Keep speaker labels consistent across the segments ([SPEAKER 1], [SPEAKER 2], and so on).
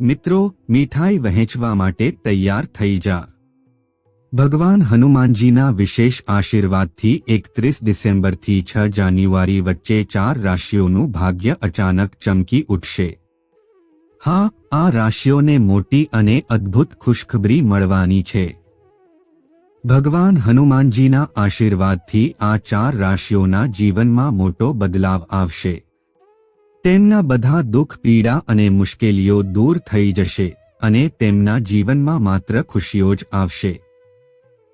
[SPEAKER 1] મિત્રો, મીઠાઈ વહેંચવા માટે તૈયાર થઈ જા. ભગવાન હનુમાનજીના વિશેષ આશીર્વાદથી એકત્રીસ ડિસેમ્બરથી છ જાન્યુઆરી વચ્ચે ચાર રાશિઓનું ભાગ્ય અચાનક ચમકી ઉઠશે. હા, આ રાશિઓને મોટી અને અદ્ભુત ખુશખબરી મળવાની છે. ભગવાન હનુમાનજીના આશીર્વાદથી આ ચાર રાશિઓના જીવનમાં મોટો બદલાવ આવશે. તેમના બધા દુઃખ, પીડા અને મુશ્કેલીઓ દૂર થઈ જશે અને તેમના જીવનમાં માત્ર ખુશીઓ જ આવશે.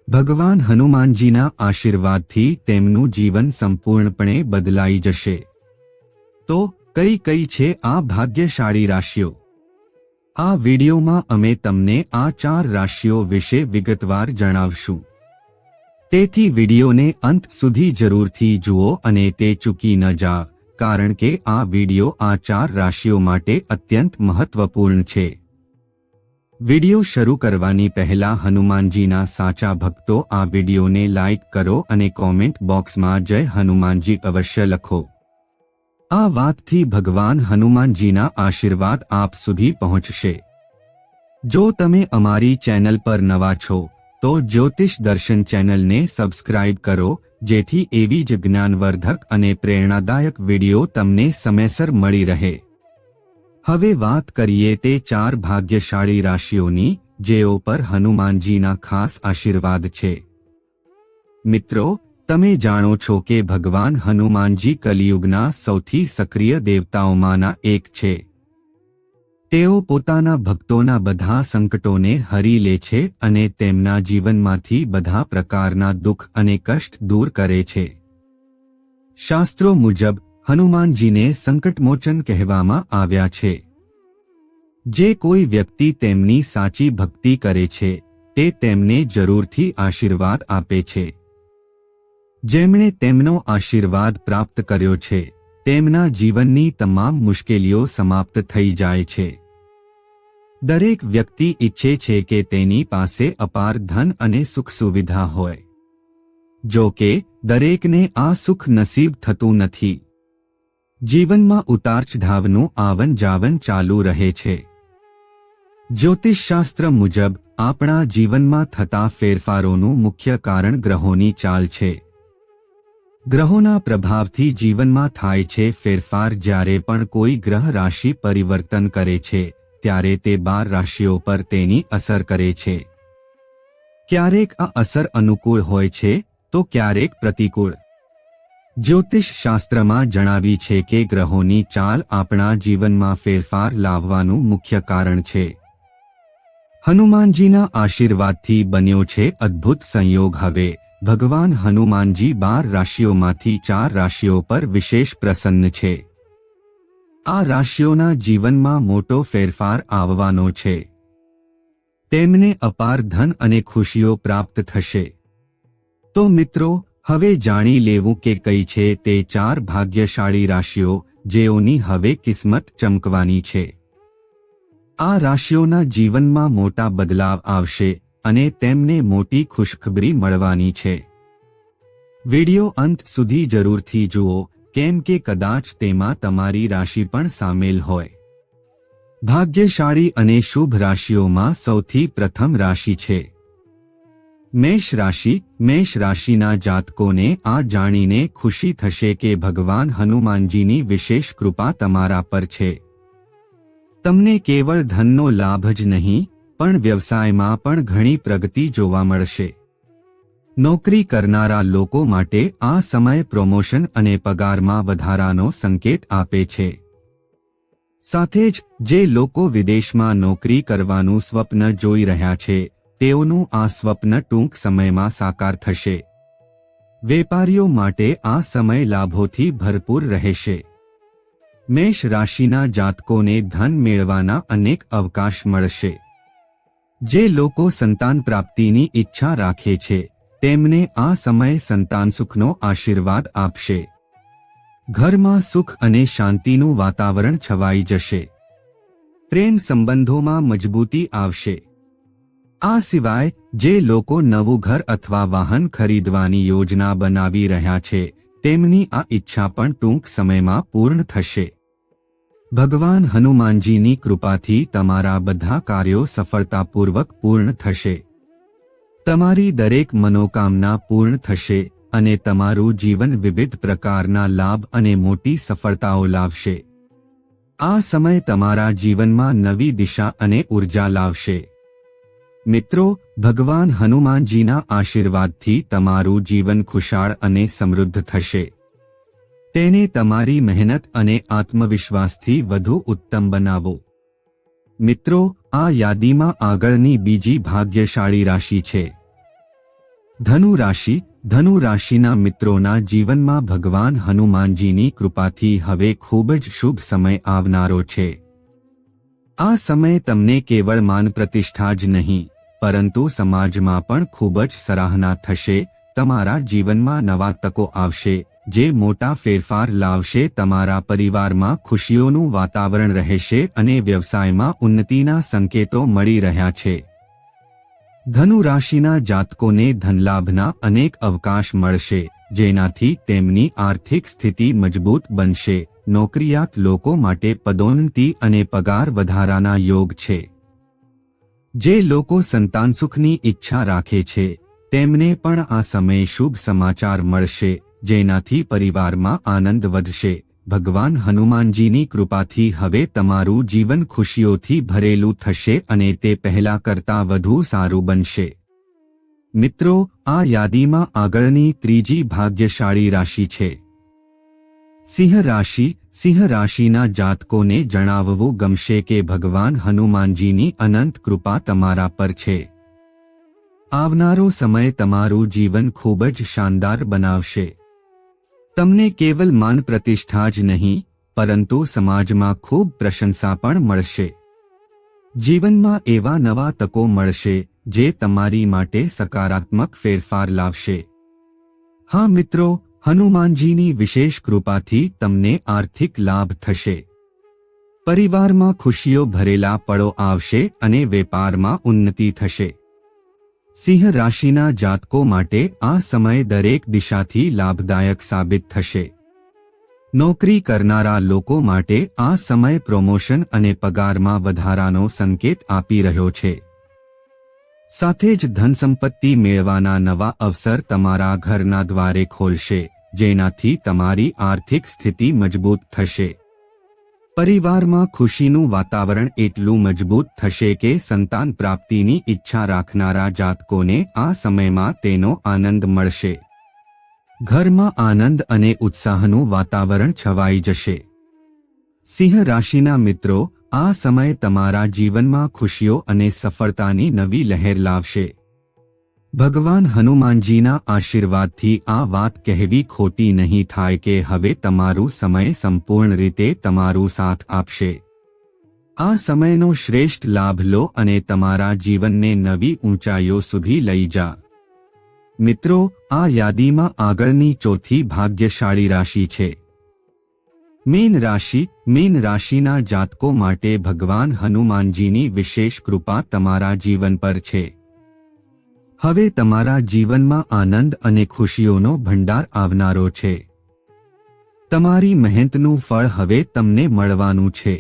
[SPEAKER 1] ભગવાન હનુમાનજીના આશીર્વાદથી તેમનું જીવન સંપૂર્ણપણે બદલાઈ જશે. તો, કઈ કઈ છે આ ભાગ્યશાળી રાશિઓ? આ વિડિયોમાં અમે તમને આ ચાર રાશિઓ વિશે વિગતવાર જણાવશું. તેથી વિડિયોને અંત સુધી જરૂરથી જુઓ અને તે ચૂકી ન જા કારણ કે આ વિડિયો આ ચાર રાશિઓ માટે અત્યંત મહત્વપૂર્ણ છે. વિડિયો શરૂ કરવાની પહેલા હનુમાનજીના સાચા ભક્તો આ વિડિયોને લાઇક કરો અને કોમેન્ટ બોક્સમાં જય હનુમાનજી અવશ્ય લખો. આ વાતથી ભગવાન હનુમાનજીના આશીર્વાદ આપ સુધી પહોંચશે. જો તમે અમારી ચેનલ પર નવા છો તો જ્યોતિષ દર્શન ચેનલને સબસ્ક્રાઇબ કરો, જેથી એવી જ જ્ઞાનવર્ધક અને પ્રેરણાદાયક વિડિયો તમને સમયસર મળી રહે. હવે વાત કરીએ તે ચાર ભાગ્યશાળી રાશિઓની, જેઓ પર હનુમાનજીના ખાસ આશીર્વાદ છે. મિત્રો, તમે જાણો છો કે ભગવાન હનુમાનજી કલિયુગના સૌથી સક્રિય દેવતાઓમાંના એક છે. તેઓ પોતાના ભક્તોના બધા સંકટોને હરી લે છે અને તેમના જીવનમાંથી બધા પ્રકારના દુઃખ અને કષ્ટ દૂર કરે છે. શાસ્ત્રો મુજબ, હનુમાનજીને સંકટમોચન કહેવામાં આવ્યા છે. જે કોઈ વ્યક્તિ તેમની સાચી ભક્તિ કરે છે, તે તેમને જરૂરથી આશીર્વાદ આપે છે. જેમણે તેમનો આશીર્વાદ પ્રાપ્ત કર્યો છે, તેમના જીવનની તમામ મુશ્કેલીઓ સમાપ્ત થઈ જાય છે. દરેક વ્યક્તિ ઈચ્છે છે કે તેની પાસે અપાર ધન અને સુખ સુવિધા હોય. જો કે, દરેકને આ સુખ નસીબ થતું નથી. જીવનમાં ઉતાર ચઢાવનું આવન જાવન ચાલુ રહે છે. જ્યોતિષશાસ્ત્ર મુજબ, આપણા જીવનમાં થતા ફેરફારોનું મુખ્ય કારણ ગ્રહોની ચાલ છે. ગ્રહોના પ્રભાવથી જીવનમાં થાય છે ફેરફાર જ્યારે પણ કોઈ ગ્રહ રાશિ પરિવર્તન કરે છે. ત્યારે તે બાર રાશિઓ પર તેની અસર કરે છે. ક્યારેક આ અસર અનુકૂળ હોય છે, તો ક્યારેક પ્રતિકૂળ. જ્યોતિષ શાસ્ત્રમાં જણાવી છે કે ગ્રહોની ચાલ આપણા જીવનમાં ફેરફાર લાવવાનું મુખ્ય કારણ છે. હનુમાનજીના આશીર્વાદથી બન્યો છે અદ્ભુત સંયોગ હવે. ભગવાન હનુમાનજી બાર રાશિઓમાંથી ચાર રાશિઓ પર વિશેષ પ્રસન્ન છે. આ રાશિઓના જીવનમાં મોટો ફેરફાર આવવાનો છે. તેમને અપાર ધન અને ખુશીઓ પ્રાપ્ત થશે. તો મિત્રો, હવે જાણી લેવું કે કઈ છે તે ચાર ભાગ્યશાળી રાશિઓ જેઓની હવે કિસ્મત ચમકવાની છે. આ રાશિઓના જીવનમાં મોટા બદલાવ આવશે અને તેમને મોટી ખુશખબરી મળવાની છે. વિડિયો અંત સુધી જરૂરથી જુઓ કેમ કે કદાચ તેમાં તમારી રાશિ પણ સામેલ હોય. ભાગ્યશાળી અને શુભ રાશિઓમાં સૌથી પ્રથમ રાશિ છે. મેષ રાશિ, મેષ રાશિના જાતકોને આ જાણીને ખુશી થશે કે ભગવાન હનુમાનજીની વિશેષ કૃપા તમારા પર છે. તમને કેવળ ધનનો લાભ જ નહીં, પણ વ્યવસાયમાં પણ ઘણી પ્રગતિ જોવા મળશે. નોકરી કરનારા લોકો માટે આ સમય પ્રમોશન અને પગારમાં વધારાનો સંકેત આપે છે. સાથે જ, જે લોકો વિદેશમાં નોકરી કરવાનું સ્વપ્ન જોઈ રહ્યા છે, તેઓનું આ સ્વપ્ન ટૂંક સમયમાં સાકાર થશે. વેપારીઓ માટે આ સમય લાભોથી ભરપૂર રહેશે. મેષ રાશિના જાતકોને ધન મેળવાના અનેક અવકાશ મળશે. જે લોકો સંતાન પ્રાપ્તિની ઈચ્છા રાખે છે. તેમને આ સમય સંતાન સુખનો આશીર્વાદ આપશે. ઘરમાં સુખ અને શાંતિનું વાતાવરણ છવાઈ જશે. પ્રેમ સંબંધોમાં મજબૂતી આવશે. આ સિવાય, જે લોકો નવું ઘર અથવા વાહન ખરીદવાની યોજના બનાવી રહ્યા છે, તેમની આ ઈચ્છા પણ ટૂંક સમયમાં પૂર્ણ થશે. ભગવાન હનુમાનજીની કૃપાથી તમારા બધા કાર્યો સફળતાપૂર્વક પૂર્ણ થશે. તમારી દરેક મનોકામના પૂર્ણ થશે અને તમારું જીવન વિવિધ પ્રકારના લાભ અને મોટી સફળતાઓ લાવશે. આ સમય તમારા જીવનમાં નવી દિશા અને ઊર્જા લાવશે. મિત્રો, ભગવાન હનુમાનજીના આશીર્વાદથી તમારું જીવન ખુશાળ અને સમૃદ્ધ થશે. તેને તમારી મહેનત અને આત્મવિશ્વાસથી વધુ ઉત્તમ બનાવો. મિત્રો, આ યાદીમાં આગળની બીજી ભાગ્યશાળી રાશિ છે. ધનુ રાશિ, ધનુ રાશિના મિત્રોના જીવનમાં ભગવાન હનુમાનજીની કૃપાથી હવે ખૂબ જ શુભ સમય આવનારો છે. આ સમય તમને કેવળ માન પ્રતિષ્ઠા જ નહીં, પરંતુ સમાજમાં પણ ખૂબ જ સરાહના થશે, તમારા જીવનમાં નવા તકો આવશે જે મોટા ફેરફાર લાવશે તમારા પરિવારમાં ખુશીઓનું વાતાવરણ રહેશે અને વ્યવસાયમાં ઉન્નતિના સંકેતો મળી રહ્યા છે. ધનુ રાશિના જાતકોને ધનલાભના અનેક અવકાશ મળશે, જેનાથી તેમની આર્થિક સ્થિતિ મજબૂત બનશે. નોકરિયાત લોકો માટે પદોન્નતિ અને પગાર વધારાના યોગ છે. જે લોકો સંતાન સુખની ઈચ્છા રાખે છે, તેમને પણ આ સમયે શુભ સમાચાર મળશે. જેનાથી પરિવારમાં આનંદ વધશે. ભગવાન હનુમાનજીની કૃપાથી હવે તમારું જીવન ખુશીઓથી ભરેલું થશે અને તે પહેલા કરતાં વધુ સારું બનશે. મિત્રો, આ યાદીમાં આગળની ત્રીજી ભાગ્યશાળી રાશિ છે. સિંહ રાશિ, સિંહ રાશિના જાતકોને જણાવવું ગમશે કે ભગવાન હનુમાનજીની અનંત કૃપા તમારા પર છે. આવનારો સમય તમારું જીવન ખૂબ જ શાનદાર બનાવશે. તમને કેવલ માન પ્રતિષ્ઠા જ નહીં, પરંતુ સમાજમાં ખૂબ પ્રશંસા પણ મળશે. જીવનમાં એવા નવા તકો મળશે, જે તમારી માટે સકારાત્મક ફેરફાર લાવશે. હા મિત્રો, હનુમાનજીની વિશેષ કૃપાથી તમને આર્થિક લાભ થશે. પરિવારમાં ખુશીઓ ભરેલા પળો આવશે અને વેપારમાં ઉન્નતિ થશે. સિંહ રાશિના જાતકો માટે આ સમય દરેક દિશાથી લાભદાયક સાબિત થશે. નોકરી કરનારા લોકો માટે આ સમય પ્રમોશન અને પગારમાં વધારાનો સંકેત આપી રહ્યો છે. સાથે જ ધનસંપત્તિ મેળવાના નવા અવસર તમારા ઘરના દ્વારે ખોલશે, જેનાથી તમારી આર્થિક સ્થિતિ મજબૂત થશે. પરિવારમાં ખુશીનું વાતાવરણ એટલું મજબૂત થશે કે સંતાન પ્રાપ્તિની ઈચ્છા રાખનારા જાતકોને આ સમયમાં તેનો આનંદ મળશે. ઘરમાં આનંદ અને ઉત્સાહનું વાતાવરણ છવાઈ જશે. સિંહ રાશિના મિત્રો, આ સમય તમારા જીવનમાં ખુશીઓ અને સફળતાની નવી લહેર લાવશે. ભગવાન હનુમાનજીના આશીર્વાદથી આ વાત કહેવી ખોટી નહીં થાય કે હવે તમારું સમય સંપૂર્ણ રીતે તમારું સાથ આપશે. આ સમયનો શ્રેષ્ઠ લાભ લો અને તમારા જીવનને નવી ઊંચાઈઓ સુધી લઈ જા. મિત્રો, આ યાદીમાં આગળની ચોથી ભાગ્યશાળી રાશિ છે. મીન રાશિ, મીન રાશિના જાતકો માટે ભગવાન હનુમાનજીની વિશેષ કૃપા તમારા જીવન પર છે. હવે તમારા જીવનમાં આનંદ અને ખુશીઓનો ભંડાર આવનારો છે. તમારી મહેનતનું ફળ હવે તમને મળવાનું છે.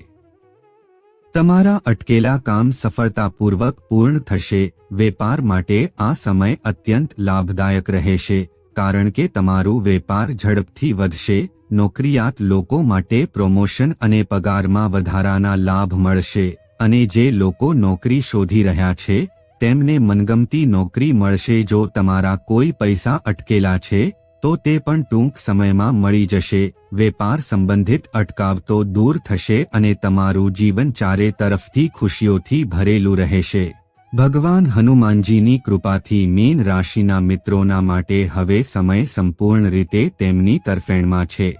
[SPEAKER 1] તમારા અટકેલા કામ સફળતાપૂર્વક પૂર્ણ થશે. વેપાર માટે આ સમય અત્યંત લાભદાયક રહેશે, કારણ કે તમારું વેપાર ઝડપથી વધશે, નોકરિયાત લોકો માટે પ્રમોશન અને પગારમાં વધારાના લાભ મળશે, અને જે લોકો નોકરી શોધી રહ્યા છે તેમને મનગમતી નોકરી મળશે જો તમારા કોઈ પૈસા અટકેલા છે, તો તે પણ ટૂંક સમયમાં મળી જશે. વેપાર સંબંધિત અટકાવતો દૂર થશે અને તમારું જીવન ચારે તરફથી ખુશીઓથી ભરેલું રહેશે. ભગવાન હનુમાનજીની કૃપાથી મીન રાશિના મિત્રોના માટે હવે સમય સંપૂર્ણ રીતે તેમની તરફેણમાં છે.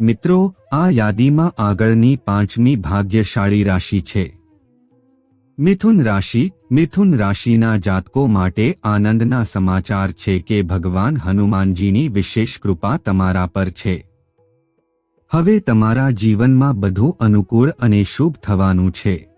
[SPEAKER 1] મિત્રો, આ યાદીમાં આગળની પાંચમી ભાગ્યશાળી રાશિ છે. મિથુન રાશિ, મિથુન રાશિના જાતકો માટે આનંદના સમાચાર છે કે ભગવાન હનુમાનજીની વિશેષ કૃપા તમારા પર છે. હવે તમારા જીવનમાં બધું અનુકૂળ અને શુભ થવાનું છે.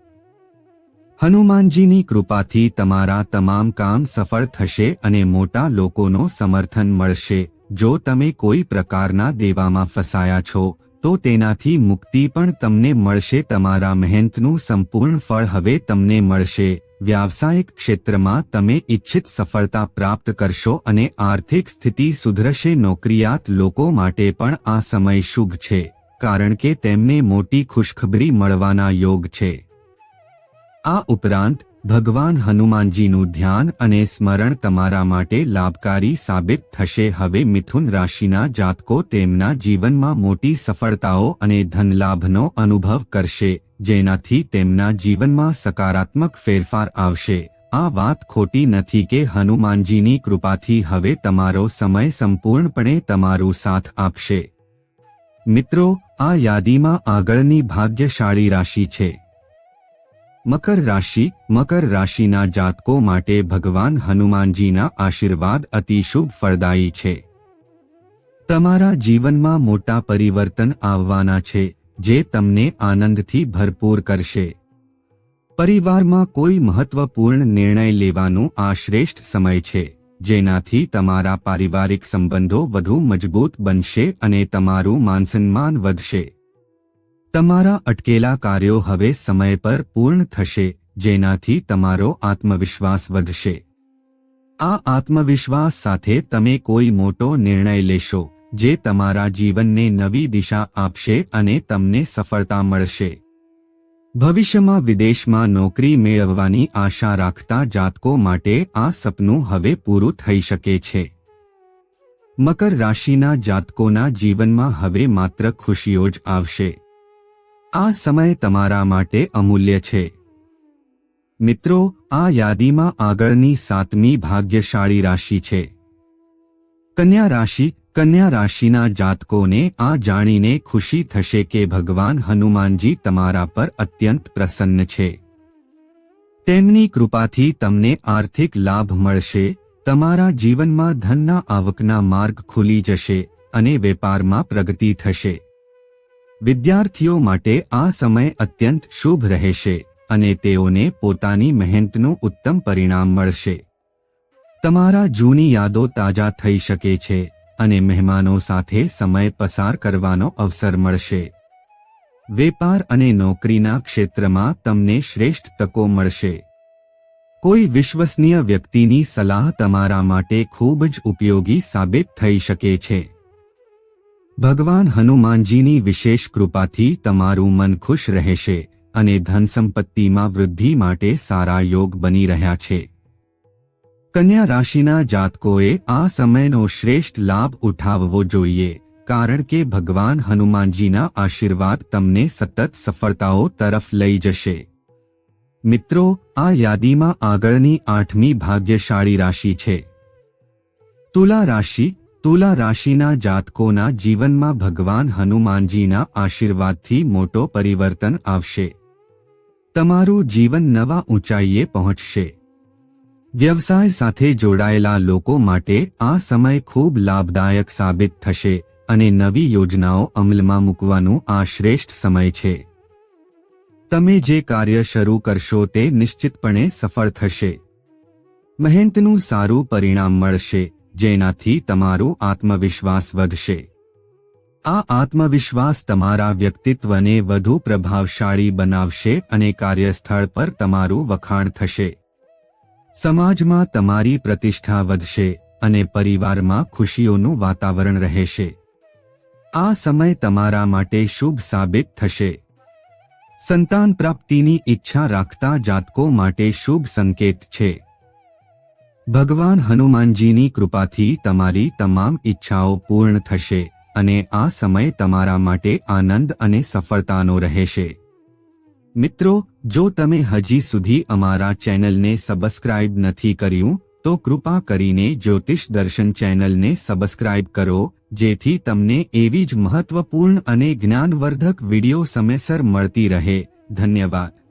[SPEAKER 1] હનુમાનજીની કૃપાથી તમારા તમામ કામ સફળ થશે અને મોટા લોકોનો સમર્થન મળશે. જો તમે કોઈ પ્રકારના દેવામાં ફસાયા છો તો તેનાથી મુક્તિ પણ તમને મળશે, તમારા મહેનતનું સંપૂર્ણ ફળ હવે તમને મળશે. વ્યાવસાયિક ક્ષેત્રમાં તમે ઇચ્છિત સફળતા પ્રાપ્ત કરશો અને આર્થિક સ્થિતિ સુધરશે, નોકરિયાત લોકો માટે પણ આ સમય શુભ છે, કારણ કે તેમને મોટી ખુશખબરી મળવાના યોગ છે. આ ઉપરાંત ભગવાન હનુમાનજીનું ધ્યાન અને સ્મરણ તમારા માટે લાભકારી સાબિત થશે. હવે મિથુન રાશિના જાતકો તેમના જીવનમાં મોટી સફળતાઓ અને ધનલાભનો અનુભવ કરશે, જેનાથી તેમના જીવનમાં સકારાત્મક ફેરફાર આવશે. આ વાત ખોટી નથી કે હનુમાનજીની કૃપાથી હવે તમારો સમય સંપૂર્ણપણે તમારો સાથ આપશે. મિત્રો, આ યાદીમાં આગળની ભાગ્યશાળી રાશિ છે. મકર રાશિ, મકર રાશિના જાતકો માટે ભગવાન હનુમાનજીના આશીર્વાદ અતિ શુભ ફળદાયી છે. તમારા જીવનમાં મોટા પરિવર્તન આવવાના છે, જે તમને આનંદથી ભરપૂર કરશે. પરિવારમાં કોઈ મહત્વપૂર્ણ નિર્ણય લેવાનો આ શ્રેષ્ઠ સમય છે, જેનાથી તમારા પારિવારિક સંબંધો વધુ મજબૂત બનશે અને તમારું માનસન્માન વધશે. તમારા અટકેલા કાર્યો હવે સમય પર પૂર્ણ થશે, જેનાથી તમારો આત્મવિશ્વાસ વધશે. આ આત્મવિશ્વાસ સાથે તમે કોઈ મોટો નિર્ણય લેશો, જે તમારા જીવનને નવી દિશા આપશે અને તમને સફળતા મળશે. ભવિષ્યમાં વિદેશમાં નોકરી મેળવવાની આશા રાખતા જાતકો માટે આ સપનું હવે પૂરું થઈ શકે છે. મકર રાશિના જાતકોના જીવનમાં હવે માત્ર ખુશીઓ જ આવશે. આ સમય તમારા માટે અમૂલ્ય છે. મિત્રો, આ યાદીમાં આગળની સાતમી ભાગ્યશાળી રાશિ છે. કન્યા રાશિ, કન્યા રાશિના જાતકોને આ જાણીને ખુશી થશે કે ભગવાન હનુમાનજી તમારા પર અત્યંત પ્રસન્ન છે. તેમની કૃપાથી તમને આર્થિક લાભ મળશે, તમારા જીવનમાં ધનના આવકના માર્ગ ખુલી જશે અને વેપારમાં પ્રગતિ થશે. વિદ્યાર્થીઓ માટે આ સમય અત્યંત શુભ રહેશે અને તેઓને પોતાની મહેનતનું ઉત્તમ પરિણામ મળશે. તમારા જૂની યાદો તાજા થઈ શકે છે અને મહેમાનો સાથે સમય પસાર કરવાનો અવસર મળશે. વેપાર અને નોકરીના ક્ષેત્રમાં તમને શ્રેષ્ઠ તકો મળશે. કોઈ વિશ્વસનીય વ્યક્તિની સલાહ તમારા માટે ખૂબ જ ઉપયોગી સાબિત થઈ શકે છે. ભગવાન હનુમાનજીની વિશેષ કૃપાથી તમારું મન ખુશ રહેશે અને ધન સંપત્તિમાં વૃદ્ધિ માટે સારા યોગ બની રહ્યા છે. કન્યા રાશિના જાતકોએ આ સમયનો શ્રેષ્ઠ લાભ ઉઠાવવો જોઈએ, કારણ કે ભગવાન હનુમાનજીના આશીર્વાદ તમને સતત સફળતાઓ તરફ લઈ જશે. મિત્રો, આ યાદીમાં આગળની આઠમી ભાગ્યશાળી રાશિ છે. તુલા રાશિ તુલા રાશિના જાતકોના જીવનમાં ભગવાન હનુમાનજીના આશીર્વાદથી મોટો પરિવર્તન આવશે. તમારું જીવન નવા ઊંચાઈએ પહોંચશે. વ્યવસાય સાથે જોડાયેલા લોકો માટે આ સમય ખૂબ લાભદાયક સાબિત થશે અને નવી યોજનાઓ અમલમાં મૂકવાનું આ શ્રેષ્ઠ સમય છે. તમે જે કાર્ય શરૂ કરશો તે નિશ્ચિતપણે સફળ થશે. મહેનતનું સારું પરિણામ મળશે. જેનાથી તમારું આત્મવિશ્વાસ વધશે. આ આત્મવિશ્વાસ તમારા વ્યક્તિત્વને વધુ પ્રભાવશાળી બનાવશે અને કાર્યસ્થળ પર તમારું વખાણ થશે. સમાજમાં તમારી પ્રતિષ્ઠા વધશે અને પરિવારમાં ખુશીઓનું વાતાવરણ રહેશે. આ સમય તમારા માટે શુભ સાબિત થશે. સંતાન પ્રાપ્તિની ઈચ્છા રાખતા જાતકો માટે શુભ સંકેત છે. ભગવાન હનુમાનજીની કૃપાથી તમારી તમામ ઈચ્છાઓ પૂર્ણ થશે અને આ સમય તમારા માટે આનંદ અને સફળતાનો રહેશે. મિત્રો, જો તમે હજી સુધી અમારા ચેનલને સબસ્ક્રાઇબ નથી કર્યું, તો કૃપા કરીને જ્યોતિષ દર્શન ચેનલને સબસ્ક્રાઇબ કરો, જેથી તમને એવી જ મહત્વપૂર્ણ અને જ્ઞાનવર્ધક વિડિયો સમયસર મળતી રહે. ધન્યવાદ.